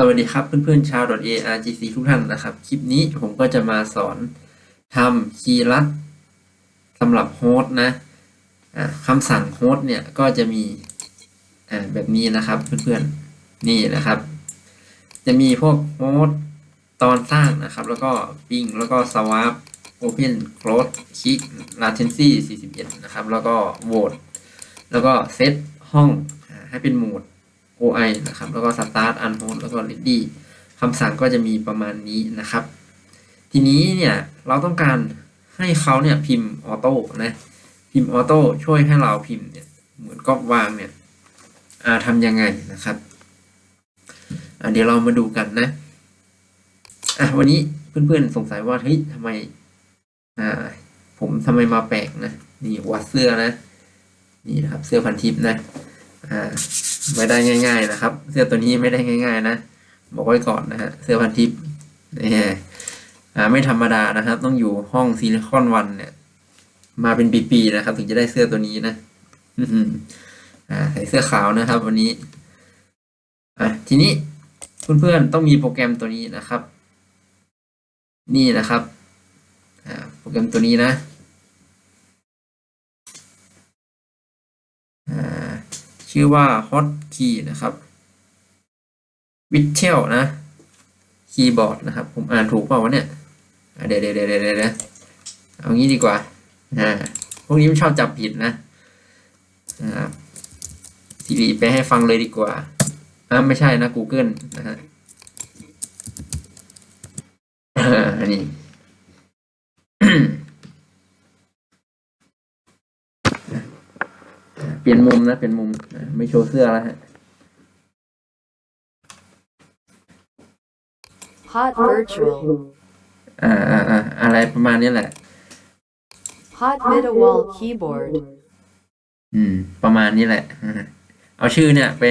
สวัสดีครับเพื่อนๆชาว .argc ทุกท่านนะครับ คลิปนี้ผมก็จะมาสอนทำคีย์ลัดสำหรับโฮสต์นะคำสั่งโฮสต์เนี่ยก็จะมีแบบนี้นะครับเพื่อนๆนี่นะครับ จะมีพวกโฮสต์ตอนสร้างนะครับ แล้วก็ปิงแล้วก็ swap open close kick latency 41 นะครับ แล้วก็ vote แล้วก็เซตห้องให้เป็นโหมด OI นะครับ แล้วก็ start unhold แล้วก็ ready คำสั่งก็จะมีประมาณนี้นะครับ ทีนี้เนี่ยเราต้องการให้เขาเนี่ยพิมพ์ออโต้นะพิมพ์ออโต้ช่วยให้เราพิมพ์เนี่ยเหมือนก๊อปวางเนี่ยทำยังไงนะครับเดี๋ยวเรามาดูกันนะอะวันนี้เพื่อนๆสงสัยว่าเฮ้ยทำไมอ่าผมทำไมมาแปลกนะ นี่วัดเสื้อนะ นี่นะครับเสื้อพันทิปนะ อ่า ไม่ได้ง่าย ๆ นะครับ เสื้อตัวนี้ไม่ได้ง่าย ๆ นะ บอกไว้ก่อนนะฮะ เสื้อพันทิปนี่อ่าไม่ธรรมดานะครับ ต้องอยู่ห้องซิลิคอนวันเนี่ย มาเป็นปีๆนะครับ ถึงจะได้เสื้อตัวนี้นะอ่าใส่เสื้อขาวนะครับ วันนี้ อะทีนี้เพื่อนๆต้องมีโปรแกรมตัวนี้นะครับ นี่นะครับ อ่า โปรแกรมตัวนี้นะ ชื่อว่า hotkey นะครับ w i t c h e l นะคีย์บอร์ดนะครับ ผมอ่านถูกเปล่าวะเนี่ยเดี๋ยวเดี๋ยวเดี๋ยวเดี๋ยวเอางี้ดีกว่าอ่าพวกนี้มันชอบจับผิดนะอ่าทีวีไปให้ฟังเลยดีกว่าอ่าไม่ใช่นะ Google นะฮะอันนี้ เปลี่ยนมุมนะ เป็นมุมอะไม่โชว์เสื้อแล้วฮะ Hot virtual. อ่าอ่าอ่าอะไรประมาณนี้แหละ Hot middle wall keyboard. อืม ประมาณนี้แหละอ่าเอาชื่อเนี่ยไป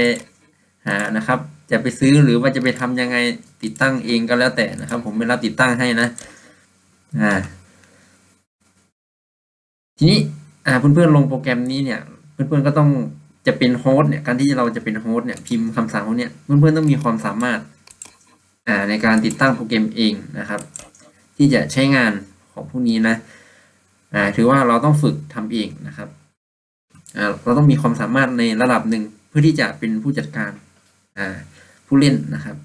หานะครับ จะไปซื้อหรือว่าจะไปทำยังไงติดตั้งเองก็แล้วแต่นะครับ ผมไม่รับติดตั้งให้นะ อ่า ทีนี้ อ่าเพื่อนๆลงโปรแกรมนี้เนี่ย เพื่อนๆก็ต้องจะเป็นโฮสต์เนี่ยการที่เราจะเป็นโฮสต์เนี่ยพิมพ์คำสั่งพวกนี้เพื่อนๆต้องมีความสามารถอ่าในการติดตั้งโปรแกรมเองนะครับ ที่จะใช้งานของพวกนี้นะอ่าถือว่าเราต้องฝึกทำเองนะครับอ่าเราต้องมีความสามารถในระดับหนึ่งเพื่อที่จะเป็นผู้จัดการอ่าผู้เล่นนะครับ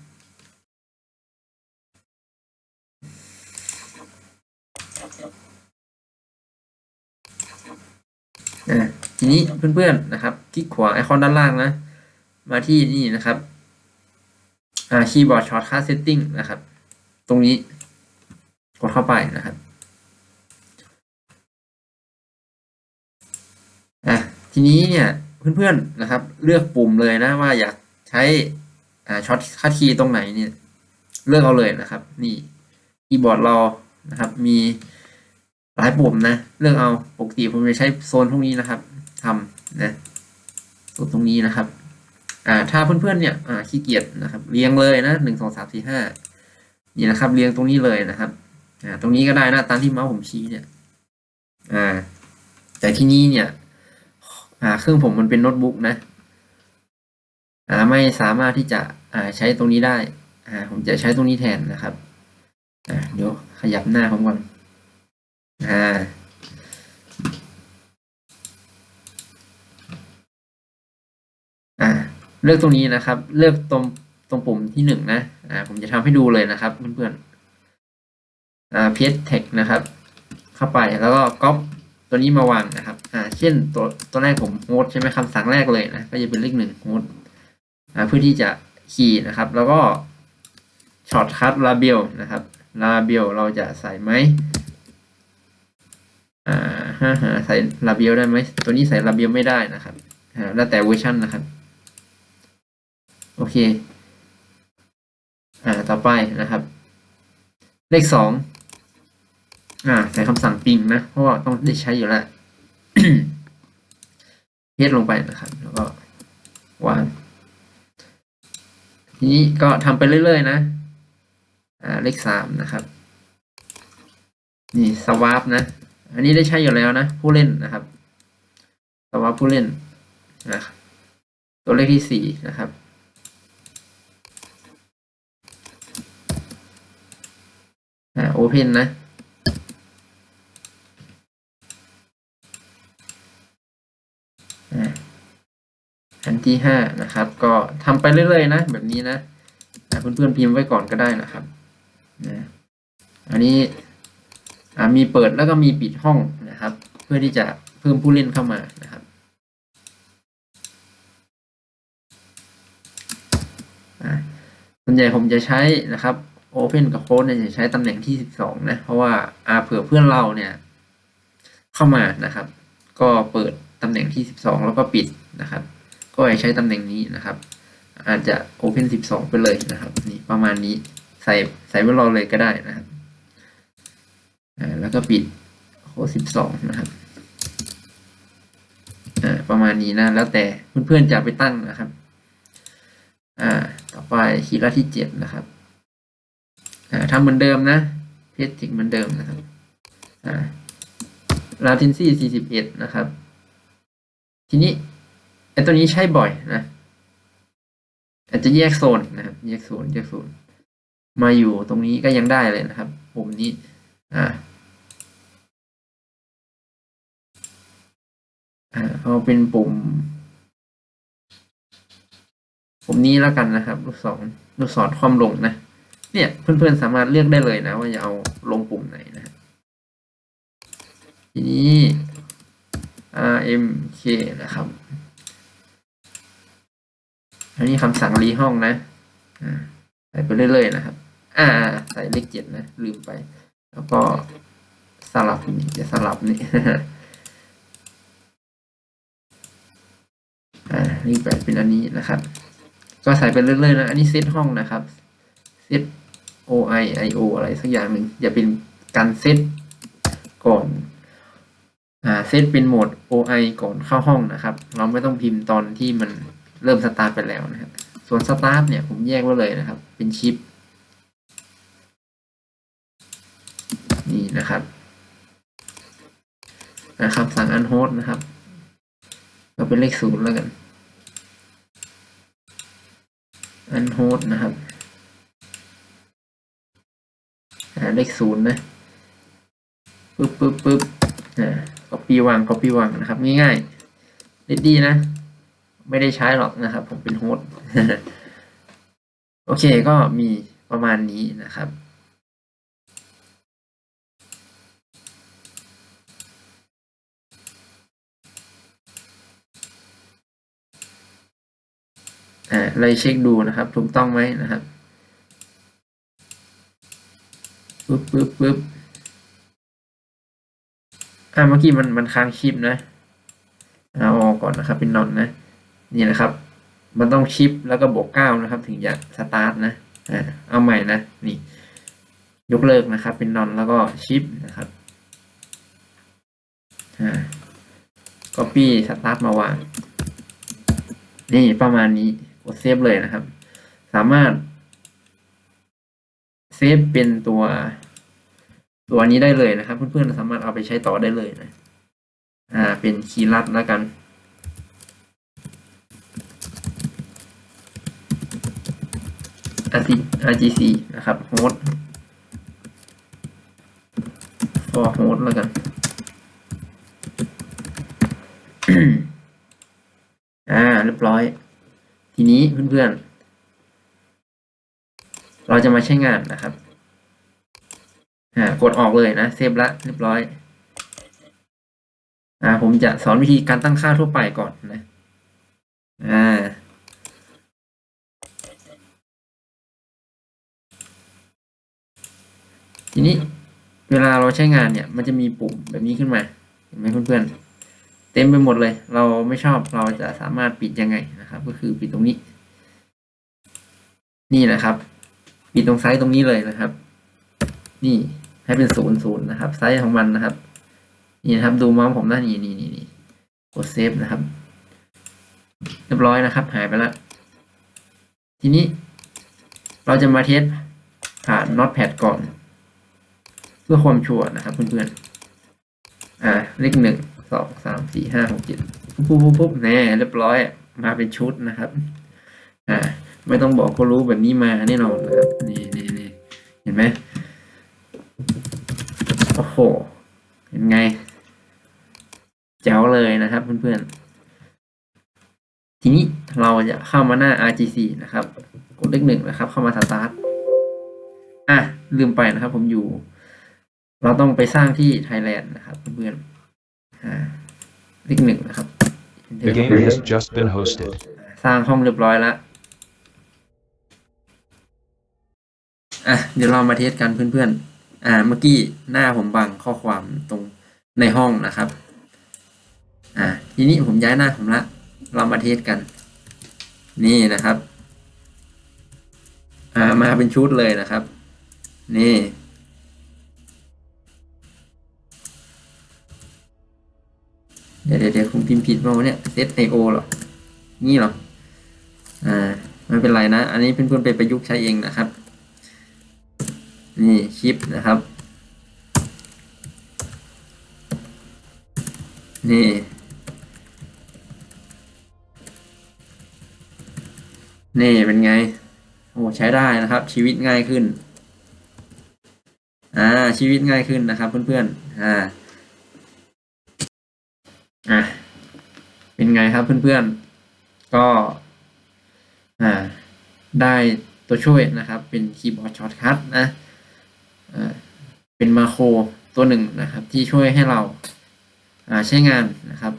อ่าทีนี้เพื่อนๆนะครับ คลิกขวาไอคอนด้านล่างนะ มาที่นี่นะครับอ่าคีย์บอร์ดช็อตคัทเซตติ้งนะครับ ตรงนี้กดเข้าไปนะครับอะทีนี้เนี่ยเพื่อนๆนะครับ เลือกปุ่มเลยนะว่าอยากใช้อ่าช็อตคัทคีย์ตรงไหนเนี่ย เลือกเอาเลยนะครับ นี่คีย์บอร์ดเรานะครับ มี หลายปุ่มนะ เลือกเอาปกติผมจะใช้โซนพวกนี้นะครับทำนะโซนตรงนี้นะครับ อ่าถ้าเพื่อนๆเนี่ยอ่าขี้เกียจนะครับ เรียงเลยนะหนึ่งสองสามสี่ห้านี่นะครับ เรียงตรงนี้เลยนะครับอ่าตรงนี้ก็ได้นะตามที่เมาส์ผมชี้เนี่ย อ่า แต่ที่นี้เนี่ย อ่า เครื่องผมมันเป็นโน้ตบุ๊กนะอ่าไม่สามารถที่จะอ่าใช้ตรงนี้ได้อ่าผมจะใช้ตรงนี้แทนนะครับอ่าเดี๋ยวขยับหน้าผมก่อน อ่าอ่าเลือกตรงนี้นะครับ เลือกตรงตรงปุ่มที่หนึ่งนะอ่าผมจะทำให้ดูเลยนะครับเพื่อนๆอ่า paste text นะครับ เข้าไปแล้วก็ก๊อปตัวนี้มาวางนะครับ อ่า เช่นตัวตัวแรกผมโฮสใช่ไหมคำสั่งแรกเลยนะ ก็จะเป็นเลขหนึ่งโฮสอ่า เพื่อที่จะคีย์นะครับ แล้วก็ช็อตคัทลาเบลนะครับลาเบลเราจะใส่ไหม อ่าฮะฮะใส่ลาเบียลได้ไหมตัวนี้ใส่ลาเบียลไม่ได้นะครับอ่าแล้วแต่เวอร์ชันนะครับ โอเค อ่าต่อไปนะครับ เลขสองอ่าใส่คำสั่งปิงนะ เพราะว่าต้องได้ใช้อยู่แล้วเพจลงไปนะครับ แล้วก็วางทีนี้ก็ทำไปเรื่อยๆนะ อ่าเลขสามนะครับ นี่สวาปนะ อันนี้ได้ใช้อยู่แล้วนะ ผู้เล่นนะครับแต่ว่าผู้เล่นนะตัวเลขที่สี่นะครับ อ่าโอเพนนะอันที่ห้านะครับ ก็ทำไปเรื่อยๆนะ แบบนี้นะเพื่อนๆพิมพ์ไว้ก่อนก็ได้นะครับนะอันนี้ มีเปิดแล้วก็มีปิดห้องนะครับ เพื่อที่จะเพิ่มผู้เล่นเข้ามานะครับส่วนใหญ่ผมจะใช้นะครับ Open กับ Close เนี่ยจะใช้ตำแหน่งที่ 12 นะ เพราะว่าอาเผื่อเพื่อนเราเนี่ย เข้ามานะครับ ก็เปิดตำแหน่งที่ 12 แล้วก็ปิดนะครับ ก็ให้ใช้ตำแหน่งนี้นะครับ อาจจะ Open 12 ไปเลยนะครับ นี่ประมาณนี้ใส่ใส่ไว้รอเลยก็ได้นะครับ แล้วก็ปิด Close 12 นะครับอ่าประมาณนี้นะ แล้วแต่เพื่อนๆจะไปตั้งนะครับ อ่า ต่อไปคีย์ลัดที่เจ็ดนะครับ อ่าทำเหมือนเดิมนะ เพจติกเหมือนเดิมนะครับ อ่าลาทินซี่สี่สิบเอ็ดนะครับ ทีนี้ไอตัวนี้ใช้บ่อยนะ อาจจะแยกโซนนะครับ แยกโซน แยกโซน มาอยู่ตรงนี้ก็ยังได้เลยนะครับ ปุ่มนี้ อ่า เอาเป็นปุ่มผมนี้แล้วกันนะครับ ลูกศรลูกศรความลงนะ เนี่ย เพื่อนๆสามารถเลือกได้เลยนะ ว่าจะเอาลงปุ่มไหนนะทีนี้ RMK นะครับ อันนี้คำสั่งรีห้องนะใส่ไปเรื่อยๆนะครับ อ่า ใส่เลขเจ็ดนะ ลืมไป แล้วก็สลับนี่จะสลับนี่ อ่า นี่แปดเป็นอันนี้นะครับ ก็ใส่ไปเรื่อยๆนะ อันนี้เซตห้องนะครับเซต OI IO อะไรสักอย่างหนึ่งอย่าเป็นการเซตก่อนอ่าเซตเป็นโหมด OI ก่อนเข้าห้องนะครับ เราไม่ต้องพิมพ์ตอนที่มันเริ่มสตาร์ทไปแล้วนะครับ ส่วนสตาร์ทเนี่ยผมแยกไว้เลยนะครับ เป็นชิป นี่นะครับอ่าคำสั่ง unhost นะครับก็เป็นเลขศูนย์แล้วกัน อันโฮสนะครับอ่าเลขศูนย์นะปึ๊บปึ๊บปึ๊บอ่า copy วาง copy วางนะครับ ง่ายๆนิดดีนะ ไม่ได้ใช้หรอกนะครับ ผมเป็นโฮสโอเคก็มีประมาณนี้นะครับ เลยเช็คดูนะครับ ถูกต้องไหมนะครับปึ๊บปึ๊บปึ๊บอ่าเมื่อกี้มันมันค้างชิปนะเอาออกก่อนนะครับ เป็นนอนนะ นี่นะครับ มันต้องชิปแล้วก็บวกเก้านะครับ ถึงจะสตาร์ทนะอ่าเอาใหม่นะ นี่ ยกเลิกนะครับ เป็นนอนแล้วก็ชิปนะครับอ่าก็ปี้สตาร์ทมาวาง นี่ประมาณนี้ กดเซฟเลยนะครับ สามารถเซฟเป็นตัวตัวนี้ได้เลยนะครับ เพื่อนๆสามารถเอาไปใช้ต่อได้เลยนะ อ่า เป็นคีย์ลัดแล้วกัน RC RGC นะครับ host for host แล้วกัน อ่า เรียบร้อย ทีนี้เพื่อนๆ เราจะมาใช้งานนะครับอ่ากดออกเลยนะเซฟละเรียบร้อยอ่าผมจะสอนวิธีการตั้งค่าทั่วไปก่อนนะอ่าทีนี้เวลาเราใช้งานเนี่ย มันจะมีปุ่มแบบนี้ขึ้นมาเห็นไหมเพื่อนๆ เต็มไปหมดเลย เราไม่ชอบเราจะสามารถปิดยังไงนะครับ ก็คือปิดตรงนี้ นี่นะครับ ปิดตรงไซส์ตรงนี้เลยนะครับ นี่ให้เป็นศูนย์ศูนย์นะครับ ไซส์ของมันนะครับ นี่นะครับ ดูเมาส์ผมนะนี่นี่นี่นี่กดเซฟนะครับ เรียบร้อยนะครับ หายไปแล้วทีนี้เราจะมาเทสผ่าน Notepad ก่อน เพื่อความชัวร์นะครับเพื่อนๆอ่าเลขหนึ่ง สองสามสี่ห้าหกเจ็ดปุ๊บปุ๊บปุ๊บแน่เรียบร้อยมาเป็นชุดนะครับ อ่า ไม่ต้องบอกก็รู้แบบนี้มาแน่นอนนะครับนี่นี่นี่เห็นไหมโอ้โหเป็นไงแจ๋วเลยนะครับเพื่อนๆ ทีนี้เราจะเข้ามาหน้า RGC นะครับ กดเลขหนึ่งนะครับ เข้ามาสตาร์ทอะลืมไปนะครับ ผมอยู่ เราต้องไปสร้างที่ไทยแลนด์นะครับเพื่อนๆ เลขหนึ่งนะครับ The game has just been hosted. สร้างห้องเรียบร้อยแล้วอะเดี๋ยวเรามาเทสกันเพื่อนๆ อ่า เมื่อกี้หน้าผมบังข้อความตรงในห้องนะครับ อ่าทีนี้ผมย้ายหน้าผมละ เรามาเทสกัน นี่นะครับ อ่ามาเป็นชุดเลยนะครับ นี่ ดี๋ยวเดี๋ยวเดี๋ยวผมพิมพ์ผิดมาวะเนี่ยเซตไอโอหรอ นี่หรอ อ่า ไม่เป็นไรนะ อันนี้เพื่อนๆไปประยุกต์ใช้เองนะครับ นี่ชิปนะครับ นี่นี่เป็นไง โอ้ใช้ได้นะครับ ชีวิตง่ายขึ้น อ่า ชีวิตง่ายขึ้นนะครับ เพื่อนๆ อ่า อะ เป็นไงครับเพื่อนๆ ก็ได้ตัวช่วยนะครับ เป็นคีย์บอร์ดช็อตคัทนะเป็นมาโครตัวหนึ่งนะครับ ที่ช่วยให้เราใช้งานนะครับ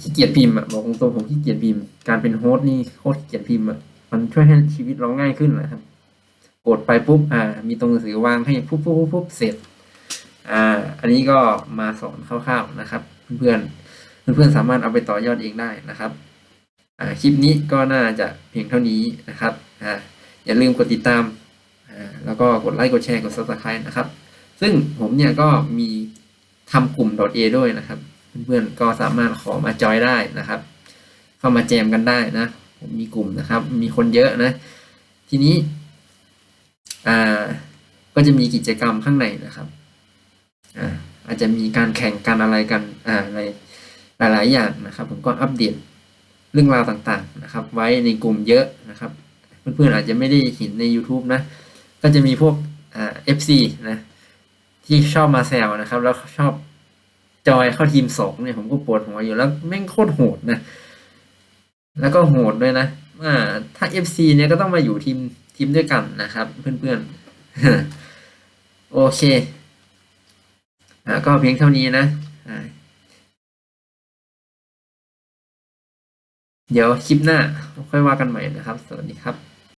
ขี้เกียจพิมพ์อะบอกตรงๆผมขี้เกียจพิมพ์การเป็นโฮสต์นี่โคตรขี้เกียจพิมพ์อะมันช่วยให้ชีวิตเราง่ายขึ้นนะครับ กดไปปุ๊บอ่า มีตรงหนังสือวางให้ปุ๊บปุ๊บปุ๊บเสร็จ อ่า อันนี้ก็มาสอนคร่าวๆนะครับ เพื่อนๆเพื่อนๆสามารถเอาไปต่อยอดเองได้นะครับ อ่าคลิปนี้ก็น่าจะเพียงเท่านี้นะครับอ่าอย่าลืมกดติดตามอ่าแล้วก็กดไลค์กดแชร์กด subscribe นะครับ ซึ่งผมเนี่ยก็มีทำกลุ่ม .a ด้วยนะครับ เพื่อนๆก็สามารถขอมาจอยได้นะครับ เข้ามาแจมกันได้นะผมมีกลุ่มนะครับ มีคนเยอะนะ ทีนี้อ่าก็จะมีกิจกรรมข้างในนะครับ อาจจะมีการแข่งกันอะไรกันอ่าอะไรหลายๆ อย่างนะครับ ผมก็อัปเดตเรื่องราวต่างๆนะครับ ไว้ในกลุ่มเยอะนะครับ เพื่อนๆอาจจะไม่ได้เห็นใน YouTube นะ ก็จะมีพวกเอ่า FC นะที่ชอบมาแซวนะครับ แล้วชอบจอยเข้าทีมสองเนี่ยผมก็ปวดหัวอยู่แล้วแม่งโคตรโหดนะ แล้วก็โหดด้วยนะอ่าถ้า FC เนี่ยก็ต้องมาอยู่ทีมทีมด้วยกันนะครับ เพื่อนๆโอเค ก็เพียงเท่านี้นะ เดี๋ยวคลิปหน้าค่อยว่ากันใหม่นะครับ สวัสดีครับ